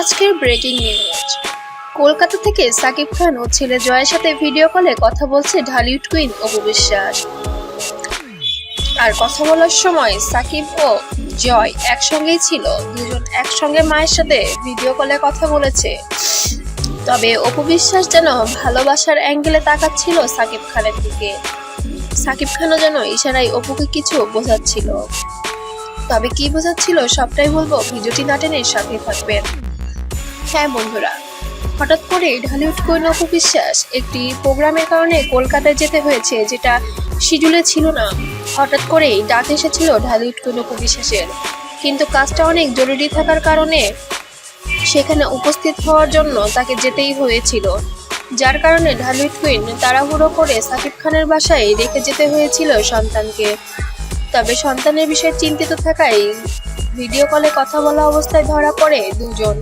আজকের breaking news Kolkata থেকে সাকিব খান ও ছেলে জয়ের সাথে ভিডিও কলে কথা বলছে ঢালিউড কুইন অপু বিশ্বাস। আর কথা বলার সময় সাকিব ও জয় একসঙ্গেই ছিল। দুজন একসঙ্গে মায়ের সাথে ভিডিও কলে কথা বলেছে। তবে অপু বিশ্বাস যেন ভালোবাসার অ্যাঙ্গেলে তাকাচ্ছিল সাকিব খানের দিকে। সাকিব খানও যেন ইশারায় অপুকে কিছু বোঝাচ্ছিল। তবে কি বোঝাচ্ছিল সবটাই বলব, ভিডিওটি না টেনে সাথে থাকবেন। হ্যাঁ বন্ধুরা। হঠাৎ করে ঢালিউড কুইন বিশ্বাস একটি প্রোগ্রামের কারণে কলকাতায় যেতে হয়েছে, যেটা শিডিউলে ছিল না। হঠাৎ করেই ডাক এসেছিল ঢালিউড কুইন বিশ্বাসের। কিন্তু কাজটা অনেক জরুরি থাকার কারণে সেখানে উপস্থিত হওয়ার জন্য তাকে যেতেই হয়েছিল। যার কারণে ঢালিউড কুইন তাড়াহুড়ো করে সাকিব খানের বাসায় রেখে যেতে হয়েছিল সন্তানকে। তবে সন্তানের বিষয়ে চিন্তিত থাকায় ভিডিও কলে কথা বলা অবস্থায় ধরা পড়ে দুজন।